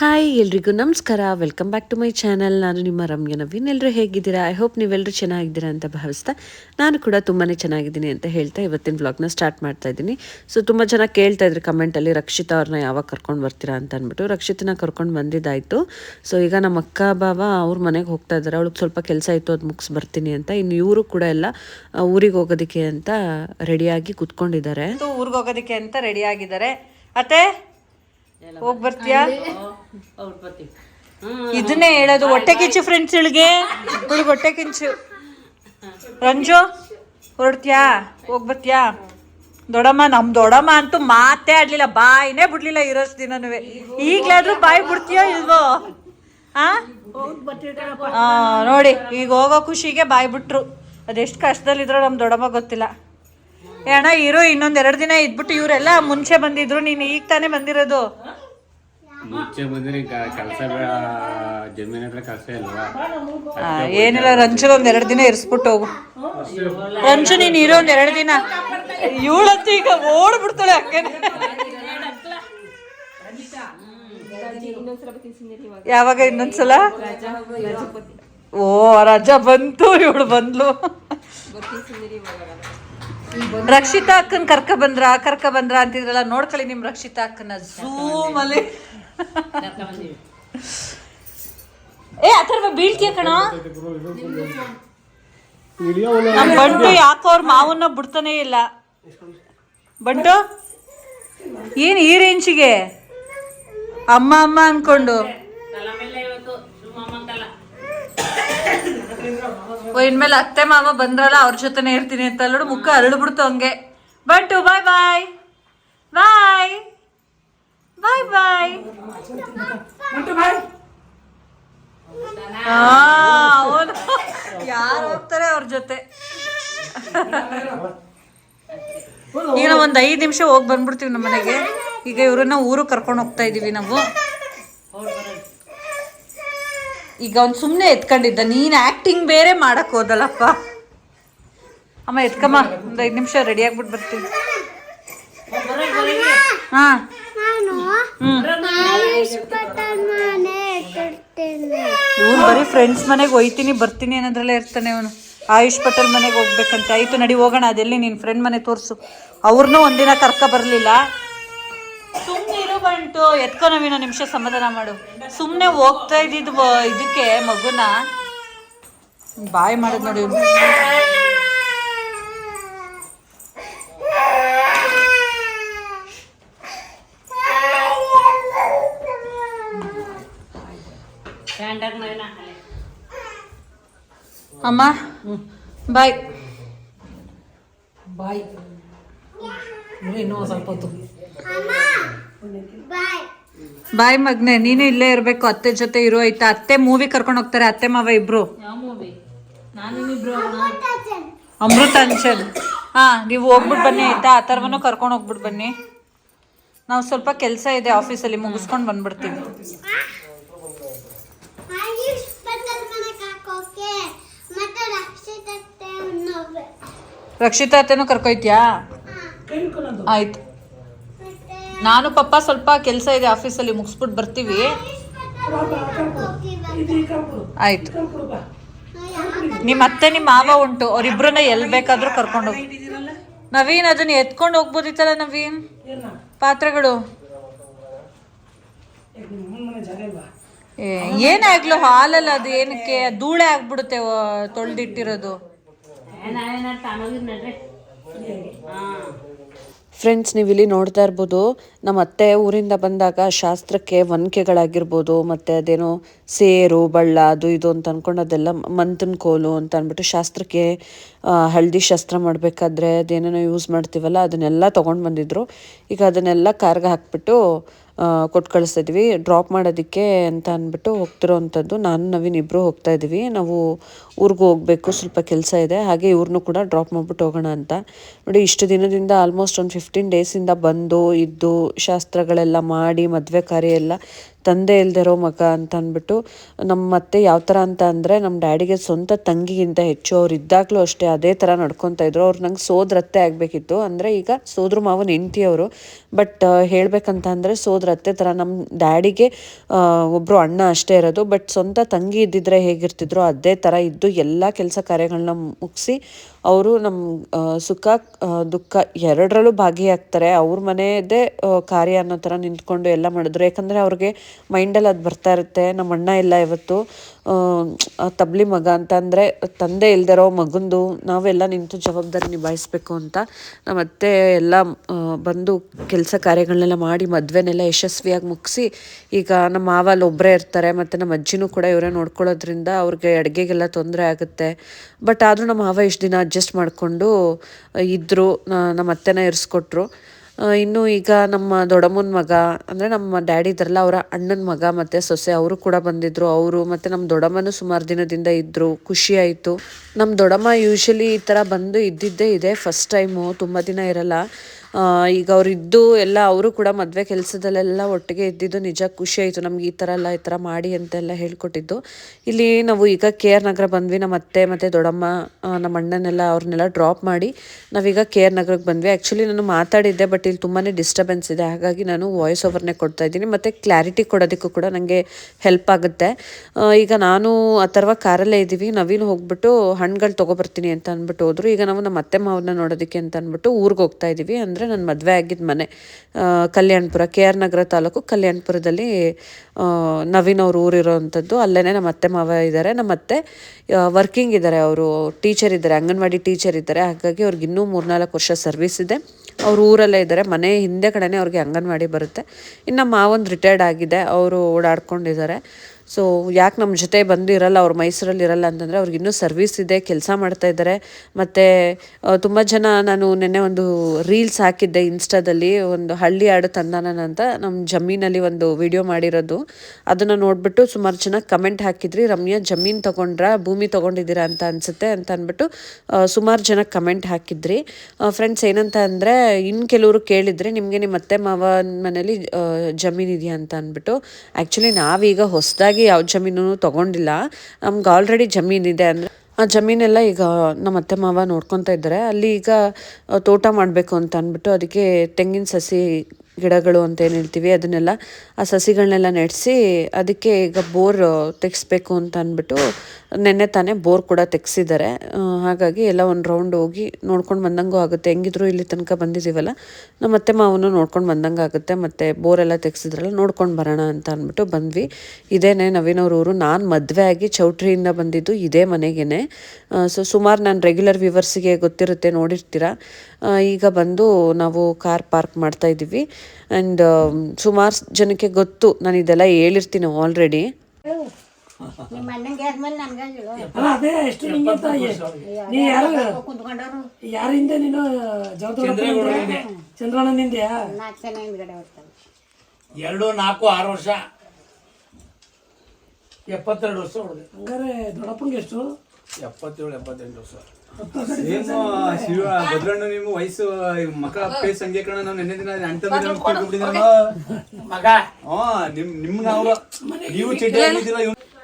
Hi ಎಲ್ರಿಗೂ ನಮಸ್ಕಾರ. Welcome back to my channel ನಾನು ನಿಮ್ಮ ರಮ್ಯ ನವೀನ್. ಎಲ್ಲರೂ ಹೇಗಿದ್ದೀರಾ? ಐ ಹೋಪ್ ನೀವೆಲ್ಲರೂ ಚೆನ್ನಾಗಿದ್ದೀರಾ ಅಂತ ಭಾವಿಸ್ತಾ ನಾನು ಕೂಡ ತುಂಬಾ ಚೆನ್ನಾಗಿದ್ದೀನಿ ಅಂತ ಹೇಳ್ತಾ ಇವತ್ತಿನ ವ್ಲಾಗ್ನ ಸ್ಟಾರ್ಟ್ ಮಾಡ್ತಾ ಇದ್ದೀನಿ. ಸೊ ತುಂಬ ಜನ ಕೇಳ್ತಾ ಇದ್ರು ಕಮೆಂಟಲ್ಲಿ ರಕ್ಷಿತಾ ಅವ್ರನ್ನ ಯಾವಾಗ ಕರ್ಕೊಂಡು ಬರ್ತೀರಾ ಅಂತ ಅಂದ್ಬಿಟ್ಟು. ರಕ್ಷಿತನ ಕರ್ಕೊಂಡು ಬಂದಿದ್ದಾಯಿತು. ಸೊ ಈಗ ನಮ್ಮ ಅಕ್ಕ, ಬಾವ ಅವ್ರ ಮನೆಗೆ ಹೋಗ್ತಾ ಇದ್ದಾರೆ ಅವಳಿಗೆ ಸ್ವಲ್ಪ ಕೆಲಸ ಇತ್ತು ಅದು ಮುಗಿಸ್ ಬರ್ತೀನಿ ಅಂತ. ಇನ್ನು ಇವರು ಕೂಡ ಎಲ್ಲ ಊರಿಗೆ ಹೋಗೋದಕ್ಕೆ ಅಂತ ರೆಡಿಯಾಗಿ ಕುತ್ಕೊಂಡಿದ್ದಾರೆ. ಊರಿಗೆ ಹೋಗೋದಕ್ಕೆ ಅಂತ ರೆಡಿಯಾಗಿದ್ದಾರೆ ಅತ್ತೆ? ಹೋಗಿ ಬರ್ತೀಯಾ? ಇದನ್ನೇ ಹೇಳೋದು ಹೊಟ್ಟೆ ಕಿಂಚು ಫ್ರೆಂಡ್ಸ್ಗಳಿಗೆ ಹುಡುಗ ಹೊಟ್ಟೆ ಕಿಂಚು ರಂಜು ಹೊರಡ್ತೀಯಾ? ಹೋಗ್ ಬರ್ತೀಯಾ? ದೊಡಮ್ಮ ನಮ್ ದೊಡಮ್ಮ ಅಂತೂ ಮಾತೇ ಆಡ್ಲಿಲ್ಲ. ಬಾಯಿನೇ ಬಿಡ್ಲಿಲ್ಲ ಇರೋಷ್ಟು ದಿನನೂ ಈಗ್ಲಾದ್ರೂ ಬಾಯಿ ಬಿಡ್ತೀಯೋ ಇಲ್ವೋ? ಹಾ ಆ, ನೋಡಿ ಈಗ ಹೋಗೋ ಖುಷಿಗೆ ಬಾಯಿ ಬಿಟ್ರು. ಅದೆಷ್ಟು ಕಷ್ಟದಲ್ಲಿದ್ರೋ ನಮ್ ದೊಡಮ್ಮ ಗೊತ್ತಿಲ್ಲ. ಏ ಅಣ್ಣ ಇರು ಇನ್ನೊಂದ್ ಎರಡು ದಿನ ಇದ್ಬಿಟ್ಟು ಇವರೆಲ್ಲ ಮುಂಚೆ ಬಂದಿದ್ರು ನೀನು ಈಗ ತಾನೇ ಬಂದಿರೋದು. ಮುಂಚೆ ಬಂದ್ರೆ ಕೆಲಸ ಜಮೀನ್ ಹತ್ರ ಕೆಲಸ ಇಲ್ವಾ? ಆ, ಏನಿಲ್ಲ ರಂಜು ಒಂದ್ ಎರಡು ದಿನ ಇರಿಸ್ಬಿಟ್ಟು ಹೋಗು. ರಂಜು ನೀನ್ ಇರೋ ಒಂದ್ ಎರಡು ದಿನ. ಇವಳಂತೂ ಈಗ ಓಡ್ಬಿಡ್ತಾಳೆ ಅಕ್ಕನೆ ಯಾವಾಗ ಇನ್ನೊಂದ್ಸಲ? ಓ ರಜಾ ಬಂತು ಇವಳು ಬಂದ್ಲು. ರಕ್ಷಿತಾ ಅಕ್ಕನ್ ಕರ್ಕ ಬಂದ್ರ ಕರ್ಕ ಬಂದ್ರ ಅಂತಿದ್ರಲ್ಲ ನೋಡ್ಕೊಳ್ಳಿ ನಿಮ್ ರಕ್ಷಿತಾ ಅಕ್ಕನ ಝೂಮ್ ಅಲ್ಲಿ ಏ ಅಥರ್ವ ಬೀಳ್ತೀಯ ಕಣ? ನಮ್ ಬಂಟು ಯಾಕೋ ಅವ್ರ ಮಾವನ್ನ ಬಿಡ್ತಾನೆ ಇಲ್ಲ. ಬಂಟು? ಏನ್ ಈ ರೇಂಜಿಗೆ ಅಮ್ಮ ಅಮ್ಮ ಅನ್ಕೊಂಡು. ಇನ್ಮೇಲೆ ಅತ್ತೆ ಮಾವ ಬಂದ್ರಲ್ಲ ಅವ್ರ ಜೊತೆನೆ ಇರ್ತೀನಿ ಅಂತ ಅಲ್ಲೋಡು ಮುಖ ಅರಳ್ಬಿಡ್ತು ಹಂಗೆ. ಬಂಟು ಬಾಯ್ ಬಾಯ್ ಬಾಯ್ ಬಾಯ್ ಬಾಯ್ ಅವನು ಯಾರು ಹೋಗ್ತಾರೆ ಅವ್ರ ಜೊತೆ? ಈಗ ನಾವು ಒಂದು ಐದು ನಿಮಿಷ ಹೋಗಿ ಬಂದ್ಬಿಡ್ತೀವಿ ನಮ್ಮ ಮನೆಗೆ. ಈಗ ಇವ್ರನ್ನ ಊರು ಕರ್ಕೊಂಡು ಹೋಗ್ತಾ ಇದೀವಿ ನಾವು. ಈಗ ಅವ್ನು ಸುಮ್ಮನೆ ಎತ್ಕೊಂಡಿದ್ದ. ನೀನು ಆ್ಯಕ್ಟಿಂಗ್ ಬೇರೆ ಮಾಡಕ್ಕೆ ಹೋದಲ್ಲಪ್ಪ. ಅಮ್ಮ, ಎತ್ಕಮ್ಮ. ಒಂದು ಐದು ನಿಮಿಷ ರೆಡಿ ಆಗ್ಬಿಟ್ಟು ಬರ್ತೀನಿ. ಇವನು ಬರೀ ಫ್ರೆಂಡ್ಸ್ ಮನೆಗೆ ಹೋಯ್ತೀನಿ ಬರ್ತೀನಿ ಅನ್ನೋದ್ರಲ್ಲೇ ಇರ್ತಾನೆ ಅವನು. ಆಯುಷ್ ಪಟೇಲ್ ಮನೆಗೆ ಹೋಗ್ಬೇಕಂತ. ಆಯ್ತು, ನಡಿ, ಹೋಗೋಣ. ಅದೆಲ್ಲಿ ನಿನ್ನ ಫ್ರೆಂಡ್ ಮನೆ ತೋರಿಸು. ಅವ್ರನ್ನೂ ಒಂದಿನ ಕರ್ಕ ಬರಲಿಲ್ಲ. ಬಂಟು ಎತ್ಕೊ ನವೀನ ನಿಮಿಷ ಸಮಾಧಾನ ಮಾಡು. ಸುಮ್ಮನೆ ಹೋಗ್ತಾ ಇದ್ದಿದ್ದು ಇದಕ್ಕೆ ಮಗುನ ಬಾಯ್ ಮಾಡೋದು ನೋಡಿ. ಅಮ್ಮ ಬಾಯ್. ಬಾಯ್. ಇನ್ನೂ ಸ್ವಲ್ಪ ಹೊತ್ತು. ಬಾಯ್ ಮಗ್ನೆ ನೀನು ಇಲ್ಲೇ ಇರ್ಬೇಕು ಅತ್ತೆ ಜೊತೆ ಇರು ಆಯ್ತಾ? ಅತ್ತೆ ಮೂವಿ ಕರ್ಕೊಂಡು ಹೋಗ್ತಾರೆ ಅತ್ತೆ ಮಾವ ಇಬ್ರು. ಅಮೃತಾಂಚಲ್ ಹಾ ನೀವು ಹೋಗ್ಬಿಟ್ಟು ಬನ್ನಿ ಆಯ್ತಾ? ಅಥರ್ವನು ಕರ್ಕೊಂಡು ಹೋಗ್ಬಿಟ್ಟು ಬನ್ನಿ. ನಾವು ಸ್ವಲ್ಪ ಕೆಲಸ ಇದೆ ಆಫೀಸಲ್ಲಿ ಮುಗಿಸ್ಕೊಂಡು ಬಂದ್ಬಿಡ್ತೀವಿ. ರಕ್ಷಿತಾ ಅತ್ತೆನೂ ಕರ್ಕೊಯ್ತ್ಯಾ? ಆಯ್ತು. ನಾನು ಪಪ್ಪ ಸ್ವಲ್ಪ ಕೆಲಸ ಇದೆ ಆಫೀಸಲ್ಲಿ ಮುಗಿಸ್ಬಿಟ್ಟು ಬರ್ತೀವಿ. ಆಯಿತು. ನಿಮ್ಮ ಅತ್ತೆ ನಿಮ್ಮ ಮಾವ ಉಂಟು. ಅವ್ರಿಬ್ರನ್ನ ಎಲ್ಲಿ ಬೇಕಾದ್ರೂ ಕರ್ಕೊಂಡು ಹೋಗಿ ನವೀನ್ ಅದನ್ನ ಎತ್ಕೊಂಡು ಹೋಗ್ಬೋದಿತ್ತಲ್ಲ ನವೀನ್? ಪಾತ್ರೆಗಳು? ಏ, ಏನಾಗ್ಲು ಹಾಲಲ್ಲ ಅದು ಏನಕ್ಕೆ? ಧೂಳೆ ಆಗ್ಬಿಡುತ್ತೆ ತೊಳ್ದಿಟ್ಟಿರೋದು. ಫ್ರೆಂಡ್ಸ್ ನೀವು ಇಲ್ಲಿ ನೋಡ್ತಾ ಇರ್ಬೋದು, ನಮ್ಮ ಅತ್ತೆ ಊರಿಂದ ಬಂದಾಗ ಶಾಸ್ತ್ರಕ್ಕೆ ಒನಕೆಗಳಾಗಿರ್ಬೋದು ಮತ್ತು ಅದೇನೋ ಸೇರು, ಬಳ್ಳ, ಅದು ಇದು ಅಂತ ಅಂದ್ಕೊಂಡು ಅದೆಲ್ಲ ಮಂತನ ಕೋಲು ಅಂತ ಅಂದ್ಬಿಟ್ಟು ಶಾಸ್ತ್ರಕ್ಕೆ ಹಳದಿ ಶಾಸ್ತ್ರ ಮಾಡಬೇಕಾದ್ರೆ ಅದೇನೇನೋ ಯೂಸ್ ಮಾಡ್ತೀವಲ್ಲ, ಅದನ್ನೆಲ್ಲ ತೊಗೊಂಡು ಬಂದಿದ್ರು. ಈಗ ಅದನ್ನೆಲ್ಲ ಕಾರ್ಗೆ ಹಾಕ್ಬಿಟ್ಟು ಕೊಟ್ಟು ಕಳಿಸ್ತಾ ಇದ್ವಿ. ಡ್ರಾಪ್ ಮಾಡೋದಕ್ಕೆ ಅಂತ ಅಂದ್ಬಿಟ್ಟು ಹೋಗ್ತಿರೋ ಅಂಥದ್ದು. ನಾನು, ನವೀನ್ ಇಬ್ಬರು ಹೋಗ್ತಾ ಇದ್ವಿ ನಾವು ಊರಿಗೆ ಹೋಗಬೇಕು. ಸ್ವಲ್ಪ ಕೆಲಸ ಇದೆ. ಹಾಗೆ ಇವ್ರನ್ನೂ ಕೂಡ ಡ್ರಾಪ್ ಮಾಡ್ಬಿಟ್ಟು ಹೋಗೋಣ ಅಂತ. ನೋಡಿ, ಇಷ್ಟು ದಿನದಿಂದ ಆಲ್ಮೋಸ್ಟ್ ಒಂದು ಫಿಫ್ಟೀನ್ ಡೇಸಿಂದ ಬಂದು, ಇದ್ದು, ಶಾಸ್ತ್ರಗಳೆಲ್ಲ ಮಾಡಿ, ಮದುವೆ ಕಾರ್ಯ ಎಲ್ಲ ತಂದೆ ಇಲ್ದಿರೋ ಮಗ ಅಂತ ಅಂದ್ಬಿಟ್ಟು ನಮ್ಮ ಅತ್ತೆ ಯಾವ ಥರ ಅಂತ ಅಂದರೆ ನಮ್ಮ ಡ್ಯಾಡಿಗೆ ಸ್ವಂತ ತಂಗಿಗಿಂತ ಹೆಚ್ಚು ಅವ್ರು ಇದ್ದಾಗಲೂ ಅಷ್ಟೇ ಅದೇ ಥರ ನಡ್ಕೊತಾ ಇದ್ರು. ಅವ್ರು ನಂಗೆ ಸೋದ್ರತ್ತೆ ಆಗಬೇಕಿತ್ತು. ಅಂದರೆ ಈಗ ಸೋದ್ರ ಮಾವನ ಹೆಂಡ್ತಿ ಅವರು. ಬಟ್ ಹೇಳಬೇಕಂತ ಅಂದರೆ ಸೋದ್ರತ್ತೆ ಥರ ನಮ್ಮ ಡ್ಯಾಡಿಗೆ ಒಬ್ಬರು ಅಣ್ಣ ಅಷ್ಟೇ ಇರೋದು. ಬಟ್ ಸ್ವಂತ ತಂಗಿ ಇದ್ದಿದ್ರೆ ಹೇಗಿರ್ತಿದ್ರು ಅದೇ ಥರ ಇದ್ದು ಎಲ್ಲ ಕೆಲಸ ಕಾರ್ಯಗಳನ್ನ ಮುಗಿಸಿ ಅವರು ನಮ್ಮ ಸುಖ ದುಃಖ ಎರಡರಲ್ಲೂ ಭಾಗಿಯಾಗ್ತಾರೆ. ಅವ್ರ ಮನೆಯದೇ ಕಾರ್ಯ ಅನ್ನೋ ಥರ ನಿಂತ್ಕೊಂಡು ಎಲ್ಲ ಮಾಡಿದ್ರು. ಯಾಕಂದರೆ ಅವ್ರಿಗೆ ಮೈಂಡಲ್ಲಿ ಅದು ಬರ್ತಾ ಇರುತ್ತೆ. ನಮ್ಮ ಅಣ್ಣ ಇಲ್ಲ ಇವತ್ತು. ತಬ್ಲಿ ಮಗ ಅಂತ ಅಂದರೆ ತಂದೆ ಇಲ್ದಿರೋ ಮಗಂದು ನಾವೆಲ್ಲ ನಿಂತು ಜವಾಬ್ದಾರಿ ನಿಭಾಯಿಸ್ಬೇಕು ಅಂತ. ನಮ್ಮ ಅತ್ತೆ ಎಲ್ಲ ಬಂದು ಕೆಲಸ ಕಾರ್ಯಗಳನ್ನೆಲ್ಲ ಮಾಡಿ ಮದುವೆನೆಲ್ಲ ಯಶಸ್ವಿಯಾಗಿ ಮುಗಿಸಿ ಈಗ ನಮ್ಮ ಮಾವ ಅಲ್ಲಿ ಒಬ್ಬರೇ ಇರ್ತಾರೆ ಮತ್ತು ನಮ್ಮ ಅಜ್ಜಿನೂ ಕೂಡ ಇವರೇ ನೋಡ್ಕೊಳ್ಳೋದ್ರಿಂದ ಅವ್ರಿಗೆ ಅಡುಗೆಗೆಲ್ಲ ತೊಂದರೆ ಆಗುತ್ತೆ. ಬಟ್ ಆದರೂ ನಮ್ಮ ಮಾವ ಇಷ್ಟು ದಿನ ಅಡ್ಜಸ್ಟ್ ಮಾಡಿಕೊಂಡು ಇದ್ದರು ನಮ್ಮ ಅತ್ತೆನ ಇರಿಸ್ಕೊಟ್ರು. ಇನ್ನು ಈಗ ನಮ್ಮ ದೊಡ್ಡಮ್ಮನ ಮಗ, ಅಂದರೆ ನಮ್ಮ ಡ್ಯಾಡಿ ಇದ್ರಲ್ಲ ಅವರ ಅಣ್ಣನ ಮಗ ಮತ್ತು ಸೊಸೆ, ಅವರು ಕೂಡ ಬಂದಿದ್ದರು ಅವರು ಮತ್ತು ನಮ್ಮ ದೊಡ್ಡಮ್ಮನು ಸುಮಾರು ದಿನದಿಂದ ಇದ್ದರು ಖುಷಿಯಾಯಿತು ನಮ್ಮ ದೊಡ್ಡಮ್ಮ ಯೂಶಲಿ ಈ ಥರ ಬಂದು ಇದ್ದಿದ್ದೇ ಇದೆ ಫಸ್ಟ್ ಟೈಮು ತುಂಬ ದಿನ ಇರಲ್ಲ. ಈಗ ಅವರಿದ್ದು ಎಲ್ಲ ಅವರು ಕೂಡ ಮದುವೆ ಕೆಲಸದಲ್ಲೆಲ್ಲ ಒಟ್ಟಿಗೆ ಇದ್ದಿದ್ದು ನಿಜ ಖುಷಿ ಆಯಿತು. ನಮ್ಗೆ ಈ ಥರ ಎಲ್ಲ, ಈ ಥರ ಮಾಡಿ ಅಂತೆಲ್ಲ ಹೇಳ್ಕೊಟ್ಟಿದ್ದು. ಇಲ್ಲಿ ನಾವು ಈಗ ಕೆ ಆರ್ ನಗರ ಬಂದ್ವಿ, ನಮ್ಮ ಅತ್ತೆ ಮತ್ತು ದೊಡ್ಡಮ್ಮ ನಮ್ಮ ಅಣ್ಣನೆಲ್ಲ ಅವ್ರನ್ನೆಲ್ಲ ಡ್ರಾಪ್ ಮಾಡಿ ನಾವೀಗ ಕೆ ಆರ್ ನಗರಕ್ಕೆ ಬಂದ್ವಿ. ಆ್ಯಕ್ಚುಲಿ ನಾನು ಮಾತಾಡಿದ್ದೆ ಬಟ್ ಇಲ್ಲಿ ತುಂಬಾ ಡಿಸ್ಟರ್ಬೆನ್ಸ್ ಇದೆ. ಹಾಗಾಗಿ ನಾನು ವಾಯ್ಸ್ ಓವರ್ನೇ ಕೊಡ್ತಾ ಇದ್ದೀನಿ. ಮತ್ತು ಕ್ಲಾರಿಟಿ ಕೊಡೋದಕ್ಕೂ ಕೂಡ ನನಗೆ ಹೆಲ್ಪ್ ಆಗುತ್ತೆ. ಈಗ ನಾನು ಅಥರ್ವ ಕಾರಲ್ಲೇ ಇದ್ದೀವಿ. ನವೀನ್ ಹೋಗ್ಬಿಟ್ಟು ಹಣ್ಣುಗಳು ತೊಗೊಬರ್ತೀನಿ ಅಂತ ಅಂದ್ಬಿಟ್ಟು ಹೋದ್ರು. ಈಗ ನಾವು ನಮ್ಮ ಅತ್ತೆ ಮಾವನ್ನ ನೋಡೋದಕ್ಕೆ ಅಂತ ಅಂದ್ಬಿಟ್ಟು ಊರಿಗೆ ಹೋಗ್ತಾ ಇದ್ದೀವಿ. ಅಂದರೆ ನನ್ನ ಮದುವೆ ಆಗಿದ್ದ ಮನೆ. ಕಲ್ಯಾಣಪುರ, ಕೆ ಆರ್ ನಗರ ತಾಲೂಕು ಕಲ್ಯಾಣಪುರದಲ್ಲಿ ನವೀನ್ ಅವ್ರ ಊರಿರೋ ಅಂಥದ್ದು ಅಲ್ಲೇ ನಮ್ಮ ಅತ್ತೆ ಮಾವ ಇದ್ದಾರೆ ನಮ್ಮ ಅತ್ತೆ ವರ್ಕಿಂಗ್ ಇದ್ದಾರೆ ಅವರು. ಟೀಚರ್ ಇದ್ದಾರೆ ಅಂಗನವಾಡಿ ಟೀಚರ್ ಇದ್ದಾರೆ ಹಾಗಾಗಿ ಅವ್ರಿಗೆ ಇನ್ನೂ ಮೂರ್ನಾಲ್ಕು ವರ್ಷ ಸರ್ವಿಸ್ ಇದೆ. ಅವ್ರ ಊರಲ್ಲೇ ಇದ್ದಾರೆ ಮನೆ ಹಿಂದೆ ಕಡೆನೇ ಅವ್ರಿಗೆ ಅಂಗನವಾಡಿ ಬರುತ್ತೆ. ಇನ್ನು ಮಾವ ಮಾವೊಂದು ರಿಟೈರ್ಡ್ ಆಗಿದೆ. ಅವರು ಓಡಾಡ್ಕೊಂಡಿದ್ದಾರೆ ಸೊ ಯಾಕೆ ನಮ್ಮ ಜೊತೆ ಬಂದು ಇರಲ್ಲ ಅವ್ರು ಮೈಸೂರಲ್ಲಿ ಇರಲ್ಲ ಅಂತಂದರೆ ಅವ್ರಿಗೆ ಇನ್ನೂ ಸರ್ವಿಸ್ ಇದೆ, ಕೆಲಸ ಮಾಡ್ತಾ ಇದ್ದಾರೆ ಮತ್ತು ತುಂಬ ಜನ ನಾನು ನಿನ್ನೆ ಒಂದು ರೀಲ್ಸ್ ಹಾಕಿದ್ದೆ ಇನ್ಸ್ಟಾದಲ್ಲಿ ಒಂದು ಹಳ್ಳಿ ಹಾಡು ತಂದಾನನ ಅಂತ. ನಮ್ಮ ಜಮೀನಲ್ಲಿ ಒಂದು ವಿಡಿಯೋ ಮಾಡಿರೋದು. ಅದನ್ನು ನೋಡಿಬಿಟ್ಟು ಸುಮಾರು ಜನ ಕಮೆಂಟ್ ಹಾಕಿದ್ರಿ. ರಮ್ಯಾ, ಜಮೀನು ತೊಗೊಂಡ್ರಾ, ಭೂಮಿ ತೊಗೊಂಡಿದ್ದೀರಾ ಅಂತ ಅನಿಸುತ್ತೆ ಅಂತ ಅಂದ್ಬಿಟ್ಟು ಸುಮಾರು ಜನ ಕಮೆಂಟ್ ಹಾಕಿದ್ರಿ. ಫ್ರೆಂಡ್ಸ್ ಏನಂತ ಅಂದರೆ ಇನ್ನು ಕೆಲವರು ಕೇಳಿದರೆ ನಿಮಗೆ ನಿಮ್ಮ ಅತ್ತೆ ಮಾವನ ಮನೇಲಿ ಜಮೀನಿದೆಯಾ ಅಂತ ಅಂದ್ಬಿಟ್ಟು ಆ್ಯಕ್ಚುಲಿ ನಾವೀಗ ಹೊಸದಾಗಿ ಯಾವ ಜಮೀನು ತೊಗೊಂಡಿಲ್ಲ. ನಮ್ಗೆ ಆಲ್ರೆಡಿ ಜಮೀನಿದೆ ಅಂದರೆ ಆ ಜಮೀನೆಲ್ಲ ಈಗ ನಮ್ಮ ಅತ್ತೆ ಮಾವ ನೋಡ್ಕೊತಾ ಇದ್ದಾರೆ. ಅಲ್ಲಿ ಈಗ ತೋಟ ಮಾಡಬೇಕು ಅಂತ ಅಂದ್ಬಿಟ್ಟು ಅದಕ್ಕೆ ತೆಂಗಿನ ಸಸಿ ಗಿಡಗಳು ಅಂತ ಏನು ಹೇಳ್ತೀವಿ, ಅದನ್ನೆಲ್ಲ ಆ ಸಸಿಗಳನ್ನೆಲ್ಲ ನೆಡೆಸಿ ಅದಕ್ಕೆ ಈಗ ಬೋರ್ ತೆಗೆಸ್ಬೇಕು ಅಂತ ಅಂದ್ಬಿಟ್ಟು ನೆನ್ನೆ ತಾನೇ ಬೋರ್ ಕೂಡ ತೆಗ್ಸಿದ್ದಾರೆ. ಹಾಗಾಗಿ ಎಲ್ಲ ಒಂದು ರೌಂಡ್ ಹೋಗಿ ನೋಡ್ಕೊಂಡು ಬಂದಂಗೂ ಆಗುತ್ತೆ. ಹೆಂಗಿದ್ರು ಇಲ್ಲಿ ತನಕ ಬಂದಿದ್ದೀವಲ್ಲ ನಮ್ಮ ಅತ್ತೆ ಮಾವನು ನೋಡ್ಕೊಂಡು ಬಂದಂಗೆ ಆಗುತ್ತೆ. ಮತ್ತು ಬೋರೆಲ್ಲ ತೆಗ್ಸಿದ್ರಲ್ಲ, ನೋಡ್ಕೊಂಡು ಬರೋಣ ಅಂತ ಅಂದ್ಬಿಟ್ಟು ಬಂದ್ವಿ. ಇದೇನೆ ನವೀನವ್ರ ಊರು. ನಾನು ಮದುವೆ ಆಗಿ ಚೌಟ್ರಿಯಿಂದ ಬಂದಿದ್ದು ಇದೇ ಮನೆಗೇನೆ. ಸೊ ಸುಮಾರು ನಾನು ರೆಗ್ಯುಲರ್ ವ್ಯೂವರ್ಸಿಗೆ ಗೊತ್ತಿರುತ್ತೆ, ನೋಡಿರ್ತೀರ? ಈಗ ಬಂದು ನಾವು ಕಾರ್ ಪಾರ್ಕ್ ಮಾಡ್ತಾ ಇದ್ದೀವಿ ಆ್ಯಂಡ್ ಸುಮಾರು ಜನಕ್ಕೆ ಗೊತ್ತು ನಾನು ಇದೆಲ್ಲ ಹೇಳಿರ್ತೀನಿ ಆಲ್ರೆಡಿ ಯಾರಿಂದ ನೀನು ಎರಡು ನಾಲ್ಕು ಆರು ವರ್ಷ. ಎಪ್ಪತ್ತೆರಡು ವರ್ಷ ಹೊಡೆದೆ ಹಂಗಾರೆ ದೊಡ್ಡಪ್ಪಂಗೆ ಎಷ್ಟು? ಎಪ್ಪತ್ತೇಳು ಎಪ್ಪತ್ತೆಂಟು ವರ್ಷ. ಏನು ಶಿವ ಭದ್ರಣ್ಣ ನಿಮ್ಮ ವಯಸ್ಸು ಮಕ ಪೇಸ್ ಹಂಗೆ ಕಣ ನಾವು ನೆನ್ನೆ ದಿನ ಅಣ್ಣ ಮಗ. ಹಾ ನಿಮ್ ನಿಮ್ ನಾವು ನೀವು ಚೀಟಿ ಹಾಕಿದ್ದೀರ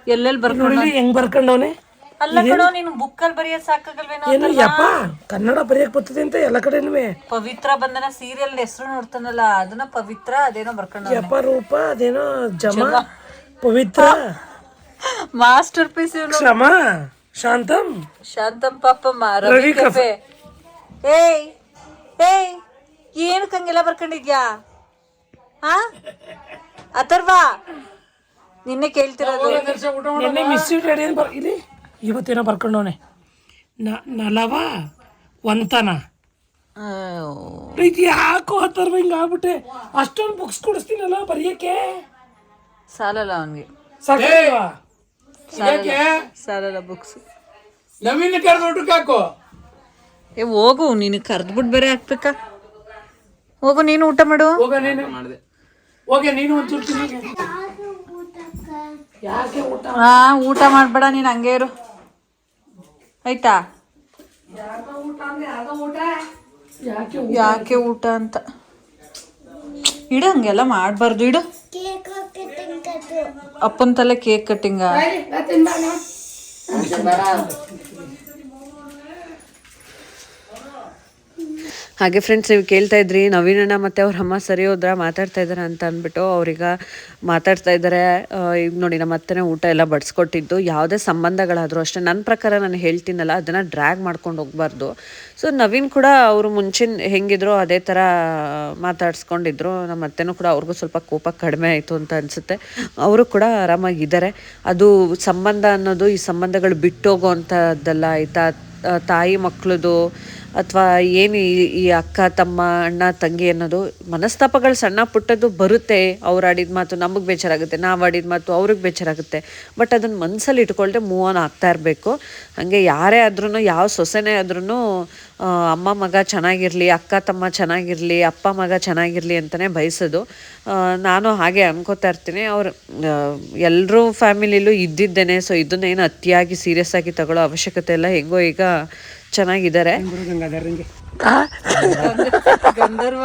ಎಲ್ಲೆಲ್ಲಿ ಬರ್ಕೊಂಡು ಹೆಂಗ್ ಬರ್ಕೊಂಡವನೆ? ಅಲ್ಲ ಕಣೋ ನೀನು ಬುಕ್ಕಲ್ಲಿ ಬರೆಯೋದು ಸಾಕಾಗಲ್ವೇನೋ ಏನು ಯಪ್ಪ ಕನ್ನಡ ಬರೆಯಕ್ ಬರ್ತದೆ ಅಂತ ಎಲ್ಲ ಕಡೆನೂ ಪವಿತ್ರ ಬಂದನ ಸೀರಿಯಲ್ ಹೆಸರು ನೋಡ್ತಾನಲ್ಲ ಅದನ್ನ ಪವಿತ್ರ ಅದೇನೋ ಬರ್ಕೊಂಡು ಯಪ್ಪ ರೂಪ ಅದೇನೋ ಜಮ ಪವಿತ್ರ. ಮಾಸ್ಟರ್ ಪೀಸ್ ಇವನು ಶಾಂತಮ್? ಪಾಪ ಪಾಪಮ್ಮ ರವಿ ಕಫೆ. ಏಯ್ ಏಯ್ ಏನಕ್ಕೆ ಹಂಗೆಲ್ಲ ಬರ್ಕೊಂಡಿದ್ಯಾ? ಹಾ ಅಥರ್ವಾ ನಿನ್ನೆ ಕೇಳ್ತಿರೋದು. ನಿನ್ನೆ ಮಿಸ್ ಏನ್ ಬರ್ ಇಲ್ಲಿ ಇವತ್ತೇನೋ ಬರ್ಕೊಂಡವನೆ. ನ ನಲವ ಒಂತನ ಪ್ರೀತಿ ಯಾಕೋ ಅಥರ್ವ ಹಿಂಗ ಆಗ್ಬಿಟ್ಟೆ. ಅಷ್ಟೊಂದು ಬುಕ್ಸ್ ಕೊಡಿಸ್ತೀನಲ್ಲ ಬರೆಯಕ್ಕೆ? ಸಾಲಲ್ಲ ಅವನ್ಗೆ. ಸಾಕಲ್ವಾ ಸಾಲಲ್ಲ. ಬುಕ್ಸ್ ನವೀನ್ ಕರೆದು ಊಟಕ್ಕೆ ಹಾಕು. ಏ ಹೋಗು ನೀನು ಕರ್ದ್ಬಿಟ್ಟು ಬೇರೆ ಹಾಕ್ಬೇಕ? ಹೋಗು ನೀನು ಊಟ ಮಾಡು. ಹೋಗ ನೀನು. ಹೋಗೆ ನೀನು ಒಂಚೂರು ತಿನ್ನಿಗೆ. ಯಾಕೆ ಊಟ ಹಾ ಊಟ ಮಾಡಬೇಡ ನೀನು ಹಂಗೆ ಇರು. ಆಯ್ತಾ? ಯಾಕೆ ಯಾಕೆ ಊಟ ಅಂತ. ಇಡು ಹಂಗೆಲ್ಲ ಮಾಡಬಾರ್ದು ಇಡು. ಅಪ್ಪನ ತಲೆ ಕೇಕ್ ಕಟ್ಟಿಂಗ? ಹಾಗೆ ಫ್ರೆಂಡ್ಸ್ ನೀವು ಕೇಳ್ತಾ ಇದ್ರಿ ನವೀನಣ್ಣ ಮತ್ತು ಅವ್ರ ಅಮ್ಮ ಸರಿ ಹೋದ್ರ, ಮಾತಾಡ್ತಾ ಇದ್ದಾರೆ ಅಂತ ಅಂದ್ಬಿಟ್ಟು ಅವ್ರೀಗ ಮಾತಾಡ್ತಾ ಇದ್ದಾರೆ ಈಗ ನೋಡಿ ನಮ್ಮ ಅತ್ತೆನೇ ಊಟ ಎಲ್ಲ ಬಡಿಸ್ಕೊಟ್ಟಿದ್ದು. ಯಾವುದೇ ಸಂಬಂಧಗಳಾದರೂ ಅಷ್ಟೇ ನನ್ನ ಪ್ರಕಾರ ನಾನು ಹೇಳ್ತೀನಲ್ಲ, ಅದನ್ನು ಡ್ರ್ಯಾಗ್ ಮಾಡ್ಕೊಂಡು ಹೋಗ್ಬಾರ್ದು. ಸೊ ನವೀನ್ ಕೂಡ ಅವರು ಮುಂಚಿನ ಹೆಂಗಿದ್ರು ಅದೇ ಥರ ಮಾತಾಡ್ಸ್ಕೊಂಡಿದ್ರು. ನಮ್ಮ ಅತ್ತೆನೂ ಕೂಡ ಅವ್ರಿಗೂ ಸ್ವಲ್ಪ ಕೋಪ ಕಡಿಮೆ ಆಯಿತು ಅಂತ ಅನಿಸುತ್ತೆ. ಅವರು ಕೂಡ ಆರಾಮಾಗಿದ್ದಾರೆ ಅದು ಸಂಬಂಧ ಅನ್ನೋದು ಈ ಸಂಬಂಧಗಳು ಬಿಟ್ಟೋಗೋ ಅಂಥದ್ದಲ್ಲ ಆಯಿತಾ ತಾಯಿ ಮಕ್ಕಳದು ಅಥವಾ ಏನು ಈ ಅಕ್ಕ, ತಮ್ಮ, ಅಣ್ಣ, ತಂಗಿ ಅನ್ನೋದು ಮನಸ್ತಾಪಗಳು ಸಣ್ಣ ಪುಟ್ಟದ್ದು ಬರುತ್ತೆ. ಅವ್ರು ಆಡಿದ ಮಾತು ನಮಗೆ ಬೇಜಾರಾಗುತ್ತೆ, ನಾವು ಆಡಿದ ಮಾತು ಅವ್ರಿಗೆ ಬೇಜಾರಾಗುತ್ತೆ. ಬಟ್ ಅದನ್ನು ಮನಸ್ಸಲ್ಲಿ ಇಟ್ಕೊಳ್ದೆ ಮೂವ್ ಆನ್ ಆಗ್ತಾ ಇರಬೇಕು. ಹಾಗೆ ಯಾರೇ ಆದ್ರೂ ಯಾವ ಸೊಸೆನೇ ಆದ್ರೂ ಅಮ್ಮ ಮಗ ಚೆನ್ನಾಗಿರಲಿ, ಅಕ್ಕ, ತಮ್ಮ ಚೆನ್ನಾಗಿರಲಿ, ಅಪ್ಪ ಮಗ ಚೆನ್ನಾಗಿರಲಿ ಅಂತಲೇ ಬಯಸೋದು. ನಾನು ಹಾಗೆ ಅನ್ಕೋತಾ ಇರ್ತೀನಿ. ಅವ್ರು ಎಲ್ಲರೂ ಫ್ಯಾಮಿಲಿಲೂ ಇದ್ದಿದ್ದೇನೆ. ಸೊ, ಇದನ್ನೇನು ಅತಿಯಾಗಿ ಸೀರಿಯಸ್ ಆಗಿ ತಗೊಳ್ಳೋ ಅವಶ್ಯಕತೆ ಇಲ್ಲ. ಹೆಂಗೋ ಈಗ ಚೆನ್ನಾಗಿದ್ದಾರೆ. ಗಂಧರ್ವ.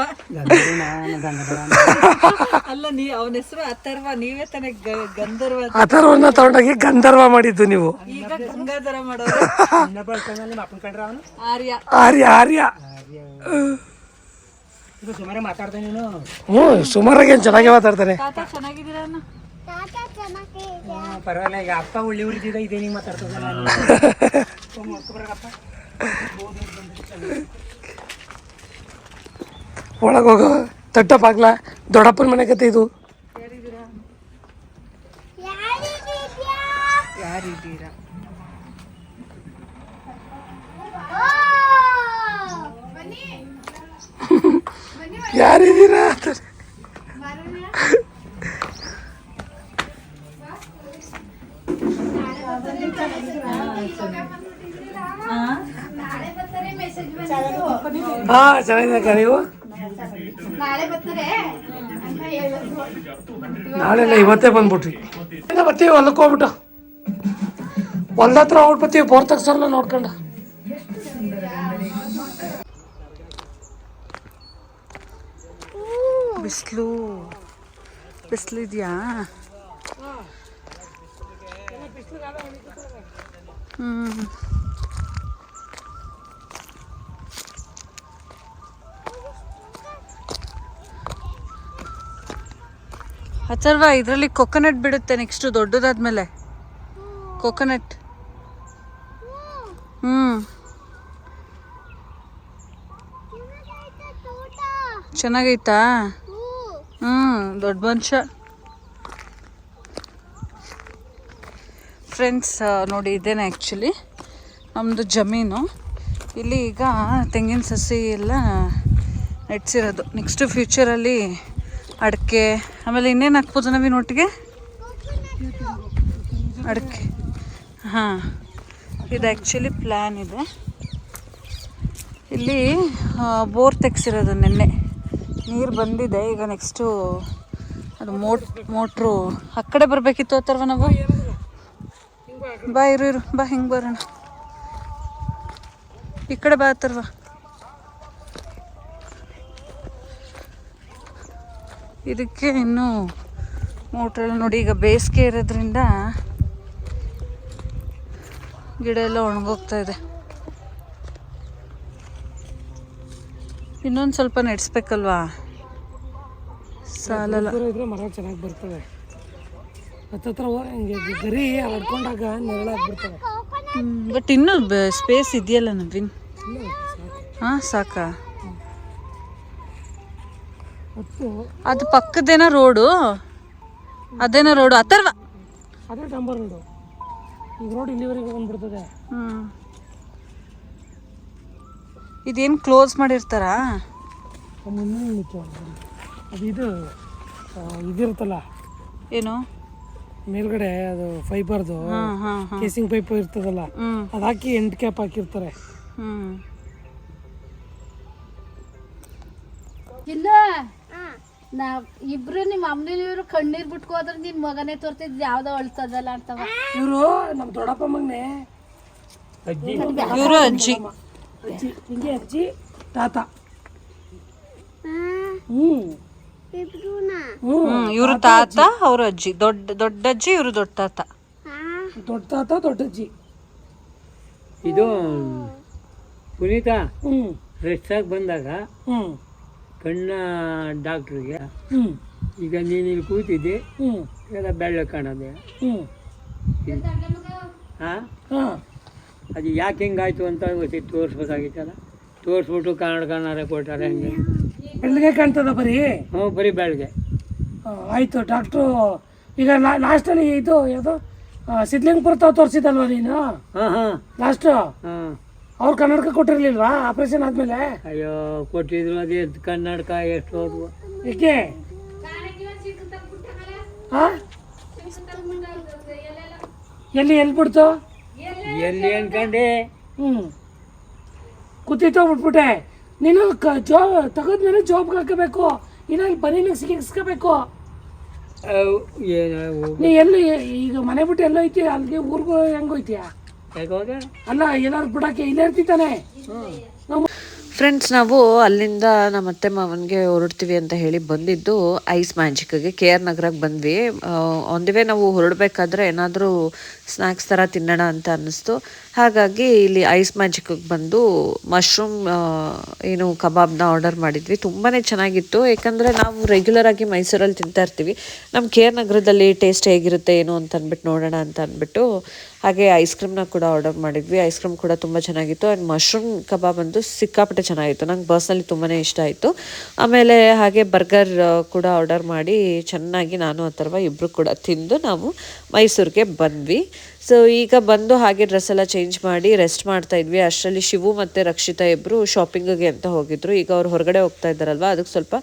ಅಲ್ಲ ನೀ ಅವನ ಹೆಸರು ಅಥರ್ವ ನೀವೇ ತಾನೇ ಗಂಧರ್ವ ಅಂತ. ಅಥರ್ವನ್ನ ತಗೊಂಡೋಗಿ ಗಂಧರ್ವ ಮಾಡಿದ್ದು ನೀವು. ಈಗ ಗಂಗಾಧರ ಮಾಡೋದು ಆರ್ಯ. ಆರ್ಯ ಆರ್ಯ. ಹ್ಞೂ ಸುಮಾರಾಗಿ ಏನು ಚೆನ್ನಾಗಿ ಮಾತಾಡ್ತಾನೆ. ತಾತ ಚೆನ್ನಾಗಿದ್ದೀರಾ ಅಣ್ಣ? ತಾತ ಚೆನ್ನಾಗಿ ಪರವಾಗಿಲ್ಲ ಈಗ ಅಪ್ಪ ಒಳ್ಳೆ ಊರಿದ್ದ ಇದೇ ನೀವು ಮಾತಾಡ್ತದಲ್ಲ ಒಳಗೆ ಹೋಗೋ ತಟ್ಟ ಬಾಗ್ಲ ದೊಡ್ಡಪ್ಪನ ಮನೆ ಕತೆ ಇದು. ಯಾರಿದ್ದೀರಾ? ಯಾರಿದ್ದೀರಾ? ಹಾ ಚೆನ್ನಾಗಿದೆ ನೀವು? ನಾಳೆ ಇಲ್ಲ ಇವತ್ತೇ ಬಂದ್ಬಿಟ್ರಿ ಬರ್ತೀವಿ ಹೊಲಕ್ಕೆ ಹೋಗ್ಬಿಟ್ಟು. ಹೊಲ್ದ ಹತ್ರ ಹೋಗ್ಬಿಡ್ತೀವಿ ಬೋರ್ ತಗ್ಸಲ್ಲ ನೋಡ್ಕೊಂಡು. ಬಿಸಿಲು. ಬಿಸಿಲಿದ್ಯಾ ಹ್ಮ್. ಅಥರ್ವ, ಇದರಲ್ಲಿ ಕೊಕೊನಟ್ ಬಿಡುತ್ತೆ ನೆಕ್ಸ್ಟ್ ದೊಡ್ಡದಾದ್ಮೇಲೆ. ಕೊಕೊನಟ್ ಹ್ಮ್. ಚೆನ್ನಾಗೈತಾ? ಹ್ಮ್, ದೊಡ್ಡ ಮನುಷ್ಯ. ಫ್ರೆಂಡ್ಸ್ ನೋಡಿ ಇದೇನೆ ಆ್ಯಕ್ಚುಲಿ ನಮ್ಮದು ಜಮೀನು. ಇಲ್ಲಿ ಈಗ ತೆಂಗಿನ ಸಸಿ ಎಲ್ಲ ನೆಟ್ಸಿರೋದು ನೆಕ್ಸ್ಟ್ ಫ್ಯೂಚರಲ್ಲಿ ಅಡಿಕೆ, ಆಮೇಲೆ ಇನ್ನೇನು ಹಾಕ್ಬೋದು ನಾವಿನ ಒಟ್ಟಿಗೆ ಅಡಿಕೆ. ಹಾಂ. ಇದು ಆ್ಯಕ್ಚುಲಿ ಪ್ಲ್ಯಾನ್ ಇದೆ. ಇಲ್ಲಿ ಬೋರ್ ತೆಗ್ಸಿರೋದು ನಿನ್ನೆ. ನೀರು ಬಂದಿದೆ, ಈಗ ನೆಕ್ಸ್ಟು ಅದು ಮೋಟ್, ಮೋಟ್ರು ಆ ಕಡೆ ಬರಬೇಕಿತ್ತು ಅಥರ್ವ ನಾವು? ಬಾ ಇರು ಇರು, ಬಾ, ಹಿಂಗೆ ಬರೋಣ. ಈ ಕಡೆ ಬಾ ಅಥರ್ವ ಇದಕ್ಕೆ ಇನ್ನೂ ಮೋಟ್ರಲ್ಲಿ ನೋಡಿ ಈಗ ಬೇಸಿಗೆ ಇರೋದ್ರಿಂದ ಗಿಡ ಎಲ್ಲ ಒಣಗೋಗ್ತಾ ಇದೆ. ಇನ್ನೊಂದು ಸ್ವಲ್ಪ ನೆಡ್ಸ್ಬೇಕಲ್ವಾ? ಸಾಲಲ್ಲ. ಮರ ಚೆನ್ನಾಗಿ ಬರ್ತದೆ. ಹತ್ತತ್ರ ಹೋಗಿ ಗರಿ ಹೊಡ್ಕೊಂಡಾಗ ನೆರಳಾಗ್ಬಿಡ್ತವೆ ಬಟ್ ಇನ್ನೂ ಸ್ಪೇಸ್ ಇದೆಯಲ್ಲ ನವೀನ್? ಹಾಂ ಸಾಕಾ? ಅದು ಪಕ್ಕದೇನ ರೋಡು. ಅದೇನ ರೋಡು. ಅಥರ್ವ. ಅದೇ ಡಂಬರ್ ರೋಡು. ಈಗ ರೋಡ್ ಇಲ್ಲಿವರೆಗೆ ಬಂದ್ಬಿಡ್ತದೆ. ಹ್ಞೂ ಇದೇನು ಕ್ಲೋಸ್ ಮಾಡಿರ್ತಾರಾ? ಅದು ಇದು ಇದಿರುತ್ತಲ್ಲ. ಏನು? ಮೇಲ್ಗಡೆ ಅದು ಫೈಬರ್ದು ಕೇಸಿಂಗ್ ಪೈಪ್ ಇರ್ತದಲ್ಲ ಅದು ಹಾಕಿ ಎಂಟು ಕ್ಯಾಪ್ ಹಾಕಿರ್ತಾರೆ. ಹ್ಞೂ ಇಲ್ಲ. ನಾ ಇಬ್ರು ನಿಮ್ಮ ಇವರು ಕಣ್ಣೀರ್ ಬಿಟ್ಕೋದ್ರ ನಿನ್ ಮಗನೇ ತೋರ್ತಿದ್ ಯಾವ್ದೋ ಅಳ್ತದಲ್ಲ ಅಂತವ. ಇವರು ನಮ್ಮ ದೊಡ್ಡಪ್ಪ ಮಗನೇ. ಇವರು ಅಜ್ಜಿ. ಅಜ್ಜಿ. ಹಿಂಗೆ ಅಜ್ಜಿ ತಾತ. ಹ್ಞೂ. ಇಬ್ರುನಾ? ಹ್ಞೂ. ಹ್ಞೂ ಇವರು ತಾತ ಅವ್ರ ಅಜ್ಜಿ. ದೊಡ್ಡ ದೊಡ್ಡ ಅಜ್ಜಿ ಇವರು ದೊಡ್ಡ ತಾತ. ದೊಡ್ಡ ತಾತ ದೊಡ್ಡ ಅಜ್ಜಿ ಇದು ಪುನೀತ ಹ್ಞೂ. ಫ್ರೆಶ್ ಆಗಿ ಬಂದಾಗ ಹ್ಞೂ. ಕಣ್ಣ ಡಾಕ್ಟ್ರಿಗೆ. ಈಗ ನೀನು ಇಲ್ಲಿ ಕೂತಿದ್ದೆ? ಹ್ಞೂ ಎಲ್ಲ ಬೆಳ್ಳ ಕಾಣದೆ. ಹ್ಞೂ ಹಾಂ? ಹಾಂ. ಅದು ಯಾಕೆ ಹಿಂಗಾಯ್ತು ಅಂತ ಗೊತ್ತಿತ್ತು ತೋರಿಸ್ಬೇಕಾಗಿತ್ತಲ್ಲ? ತೋರಿಸ್ಬಿಟ್ಟು ಕನ್ನಡ ಕನ್ನಡ ಕೊಟ್ಟಾರೆ ಹಂಗೆ? ಬೆಳಗ್ಗೆ ಕಾಣ್ತದ ಬರೀ? ಹ್ಞೂ ಬರೀ ಬೆಳಗ್ಗೆ ಆಯಿತು ಆಯ್ತು ಡಾಕ್ಟ್ರು. ಈಗ ಲಾಸ್ಟಲ್ಲಿ ಇದು ಯಾವುದು? ಸಿದ್ಲಿಂಗ್ಪುರ ತಾವು ತೋರಿಸಿದಲ್ವ ನೀನು? ಹಾಂ ಹಾಂ. ಲಾಸ್ಟು ಹಾಂ. ಅವ್ರು ಕನ್ನಡಕ ಕೊಟ್ಟಿರ್ಲಿಲ್ವಾ? ಆಪರೇಷನ್ ಆದಮೇಲೆ? ಅಯ್ಯೋ ಕೊಟ್ಟಿದ್ರು ಅದೇ ಕನ್ನಡಕ ಎಷ್ಟು ಹೋದ್ವು ಏಕೆ? ಹಾ ಎಲ್ಲಿ ಎಲ್ಲಿ ಬಿಡ್ತು? ಎಲ್ಲಿ ಅನ್ಕಂಡೆ? ಹ್ಞೂ ಕೂತಿತ್ತು ಬಿಟ್ಬಿಟ್ಟೆ ನೀನು ಕ ಜಾಬ್ ತೆಗೆದ್ಮೇಲೆ ಜಾಬ್ಗೆ ಹಾಕಬೇಕು. ಇಲ್ಲ ಇಲ್ಲಿ ನಿಮ್ಗೆ ಸಿಗಿಸ್ಕೋಬೇಕು ಅವು ಏನು ನೀ ಎಲ್ಲಿ ಈಗ ಮನೆ ಬಿಟ್ಟು ಎಲ್ಲೋಯ್ತಿ ಅಲ್ಲಿಗೆ ಊರಿಗೂ ಹೆಂಗೋಯ್ತೀಯ ಅಲ್ಲ ಎಲ್ಲಾರು ಬಿಡಕ್ಕೆ ಇಲ್ಲೇ ಇರ್ತಿದ್ದಾನೆ ಫ್ರೆಂಡ್ಸ್ ನಾವು ಅಲ್ಲಿಂದ ನಮ್ಮ ಅತ್ತೆ ಮಾವನಿಗೆ ಹೊರಡ್ತೀವಿ ಅಂತ ಹೇಳಿ ಬಂದಿದ್ದು ಐಸ್ ಮ್ಯಾಜಿಕ್ಗೆ. ಕೆ ಆರ್ ನಗರಕ್ಕೆ ಬಂದ್ವಿ. ಆನ್ ದಿ ವೇ ನಾವು ಹೊರಡಬೇಕಾದ್ರೆ ಏನಾದರೂ ಸ್ನ್ಯಾಕ್ಸ್ ಥರ ತಿನ್ನೋಣ ಅಂತ ಅನ್ನಿಸ್ತು. ಹಾಗಾಗಿ ಇಲ್ಲಿ ಐಸ್ ಮ್ಯಾಜಿಕ್ಗೆ ಬಂದು ಮಶ್ರೂಮ್ ಏನು ಕಬಾಬ್ನ ಆರ್ಡರ್ ಮಾಡಿದ್ವಿ. ತುಂಬಾ ಚೆನ್ನಾಗಿತ್ತು. ಯಾಕಂದರೆ ನಾವು ರೆಗ್ಯುಲರ್ ಆಗಿ ಮೈಸೂರಲ್ಲಿ ತಿಂತಾ ಇರ್ತೀವಿ. ನಮ್ಮ ಕೆ ಆರ್ ನಗರದಲ್ಲಿ ಟೇಸ್ಟ್ ಹೇಗಿರುತ್ತೆ ಏನು ಅಂತ ಅಂದ್ಬಿಟ್ಟು ನೋಡೋಣ ಅಂತ ಅಂದ್ಬಿಟ್ಟು ಹಾಗೆ ಐಸ್ ಕ್ರೀಮ್ನ ಕೂಡ ಆರ್ಡರ್ ಮಾಡಿದ್ವಿ. ಐಸ್ ಕ್ರೀಮ್ ಕೂಡ ತುಂಬ ಚೆನ್ನಾಗಿತ್ತು. ಆ್ಯಂಡ್ ಮಶ್ರೂಮ್ ಕಬಾಬ್ ಅಂತ ಸಿಕ್ಕಾಪಟ್ಟೆ ಚೆನ್ನಾಗಿತ್ತು. ನಂಗೆ ಪರ್ಸ್ನಲಿ ತುಂಬಾ ಇಷ್ಟ ಆಯಿತು. ಆಮೇಲೆ ಹಾಗೆ ಬರ್ಗರ್ ಕೂಡ ಆರ್ಡರ್ ಮಾಡಿ ಚೆನ್ನಾಗಿ ನಾನು ಅಥರ್ವ ಇಬ್ಬರು ಕೂಡ ತಿಂದು ನಾವು ಮೈಸೂರಿಗೆ ಬಂದ್ವಿ. ಸೊ ಈಗ ಬಂದು ಹಾಗೆ ಡ್ರೆಸ್ ಎಲ್ಲ ಚೇಂಜ್ ಮಾಡಿ ರೆಸ್ಟ್ ಮಾಡ್ತಾ ಇದ್ವಿ. ಅಷ್ಟರಲ್ಲಿ ಶಿವು ಮತ್ತು ರಕ್ಷಿತಾ ಇಬ್ಬರು ಶಾಪಿಂಗಿಗೆ ಅಂತ ಹೋಗಿದ್ರು. ಈಗ ಅವ್ರು ಹೊರಗಡೆ ಹೋಗ್ತಾ ಇದ್ದಾರಲ್ವ? ಅದಕ್ಕೆ ಸ್ವಲ್ಪ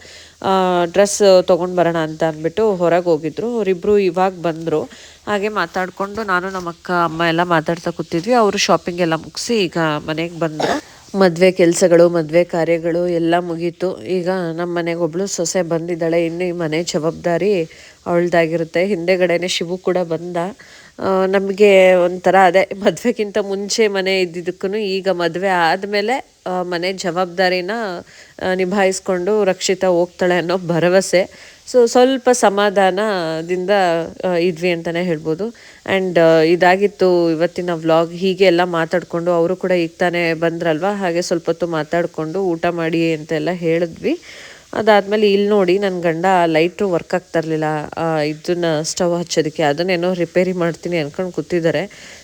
ಡ್ರೆಸ್ ತೊಗೊಂಡು ಬರೋಣ ಅಂತ ಅಂದ್ಬಿಟ್ಟು ಹೊರಗೆ ಹೋಗಿದ್ರು. ಅವರಿಬ್ಬರು ಇವಾಗ ಬಂದರು. ಹಾಗೆ ಮಾತಾಡಿಕೊಂಡು ನಾನು ನಮ್ಮ ಅಕ್ಕ, ಅಮ್ಮ ಎಲ್ಲ ಮಾತಾಡ್ತಾ ಕೂತಿದ್ವಿ. ಅವರು ಶಾಪಿಂಗ್ ಎಲ್ಲ ಮುಗಿಸಿ ಈಗ ಮನೆಗೆ ಬಂದರು. ಮದುವೆ ಕೆಲಸಗಳು, ಮದುವೆ ಕಾರ್ಯಗಳು ಎಲ್ಲ ಮುಗೀತು. ಈಗ ನಮ್ಮ ಮನೆಗೆ ಒಬ್ಳು ಸೊಸೆ ಬಂದಿದ್ದಾಳೆ. ಇನ್ನು ಈ ಮನೆ ಜವಾಬ್ದಾರಿ ಅವಳ್ದಾಗಿರುತ್ತೆ. ಹಿಂದೆಗಡೆನೆ ಶಿವು ಕೂಡ ಬಂದ. ನಮಗೆ ಒಂಥರ ಅದೇ ಮದುವೆಗಿಂತ ಮುಂಚೆ ಮನೆ ಇದ್ದಿದ್ದಕ್ಕೂ ಈಗ ಮದುವೆ ಆದಮೇಲೆ ಮನೆ ಜವಾಬ್ದಾರಿನ ನಿಭಾಯಿಸ್ಕೊಂಡು ರಕ್ಷಿತ ಹೋಗ್ತಾಳೆ ಅನ್ನೋ ಭರವಸೆ. ಸೊ ಸ್ವಲ್ಪ ಸಮಾಧಾನದಿಂದ ಇದ್ವಿ ಅಂತಲೇ ಹೇಳ್ಬೋದು. ಆ್ಯಂಡ್ ಇದಾಗಿತ್ತು ಇವತ್ತಿನ ವ್ಲಾಗ್. ಹೀಗೆ ಎಲ್ಲ ಮಾತಾಡಿಕೊಂಡು ಅವರು ಕೂಡ ಈಗ ತಾನೇ ಬಂದ್ರಲ್ವ? ಹಾಗೆ ಸ್ವಲ್ಪ ಹೊತ್ತು ಮಾತಾಡಿಕೊಂಡು ಊಟ ಮಾಡಿ ಅಂತೆಲ್ಲ ಹೇಳಿದ್ವಿ. ಅದಾದಮೇಲೆ ಇಲ್ಲಿ ನೋಡಿ ನನ್ನ ಗಂಡ ಲೈಟ್ರು ವರ್ಕ್ ಆಗ್ತಾ ಇರಲಿಲ್ಲ. ಇದನ್ನ ಸ್ಟವ್ ಹಚ್ಚೋದಕ್ಕೆ. ಅದನ್ನೇನೋ ರಿಪೇರಿ ಮಾಡ್ತೀನಿ ಅನ್ಕೊಂಡು ಕೂತಿದ್ದಾರೆ.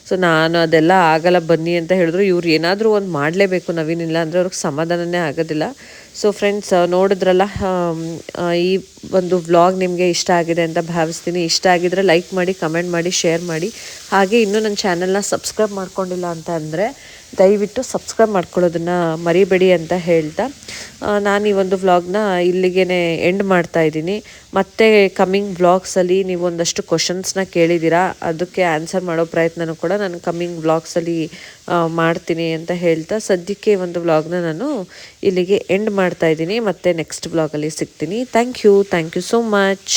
ಸೊ ನಾನು ಅದೆಲ್ಲ ಆಗಲ್ಲ, ಬನ್ನಿ ಅಂತ ಹೇಳಿದ್ರು. ಇವ್ರು ಏನಾದರೂ ಒಂದು ಮಾಡಲೇಬೇಕು ನವೀನಿಲ್ಲ ಅಂದರೆ ಅವ್ರಿಗೆ ಸಮಾಧಾನನೇ ಆಗೋದಿಲ್ಲ. ಸೊ ಫ್ರೆಂಡ್ಸ್ ನೋಡಿದ್ರಲ್ಲ ಈ ಒಂದು ವ್ಲಾಗ್ ನಿಮಗೆ ಇಷ್ಟ ಆಗಿದೆ ಅಂತ ಭಾವಿಸ್ತೀನಿ. ಇಷ್ಟ ಆಗಿದ್ರೆ ಲೈಕ್ ಮಾಡಿ ಕಮೆಂಟ್ ಮಾಡಿ ಶೇರ್ ಮಾಡಿ. ಹಾಗೆ ಇನ್ನೂ ನನ್ನ ಚಾನಲ್ನ ಸಬ್ಸ್ಕ್ರೈಬ್ ಮಾಡ್ಕೊಂಡಿಲ್ಲ ಅಂತ ಅಂದರೆ ದಯವಿಟ್ಟು ಸಬ್ಸ್ಕ್ರೈಬ್ ಮಾಡ್ಕೊಳ್ಳೋದನ್ನ ಮರಿಬೇಡಿ ಅಂತ ಹೇಳ್ತಾ ನಾನು ಈ ಒಂದು ವ್ಲಾಗ್ನ ಇಲ್ಲಿಗೆ ಎಂಡ್ ಮಾಡ್ತಾ ಇದ್ದೀನಿ. ಮತ್ತೆ ಕಮ್ಮಿಂಗ್ ವ್ಲಾಗ್ಸಲ್ಲಿ ನೀವು ಒಂದಷ್ಟು ಕ್ವಶನ್ಸ್ನ ಕೇಳಿದ್ದೀರಾ ಅದಕ್ಕೆ ಆನ್ಸರ್ ಮಾಡೋ ಪ್ರಯತ್ನನೂ ಕೂಡ ನಾನು ಕಮ್ಮಿಂಗ್ ವ್ಲಾಗ್ಸಲ್ಲಿ ಮಾಡ್ತೀನಿ ಅಂತ ಹೇಳ್ತಾ, ಸದ್ಯಕ್ಕೆ ಒಂದು ವ್ಲಾಗ್ನ ನಾನು ಇಲ್ಲಿಗೆ ಎಂಡ್ ಮಾಡ್ತಾ ಇದ್ದೀನಿ. ಮತ್ತೆ ನೆಕ್ಸ್ಟ್ ವ್ಲಾಗಲ್ಲಿ ಸಿಗ್ತೀನಿ. Thank you thank you so much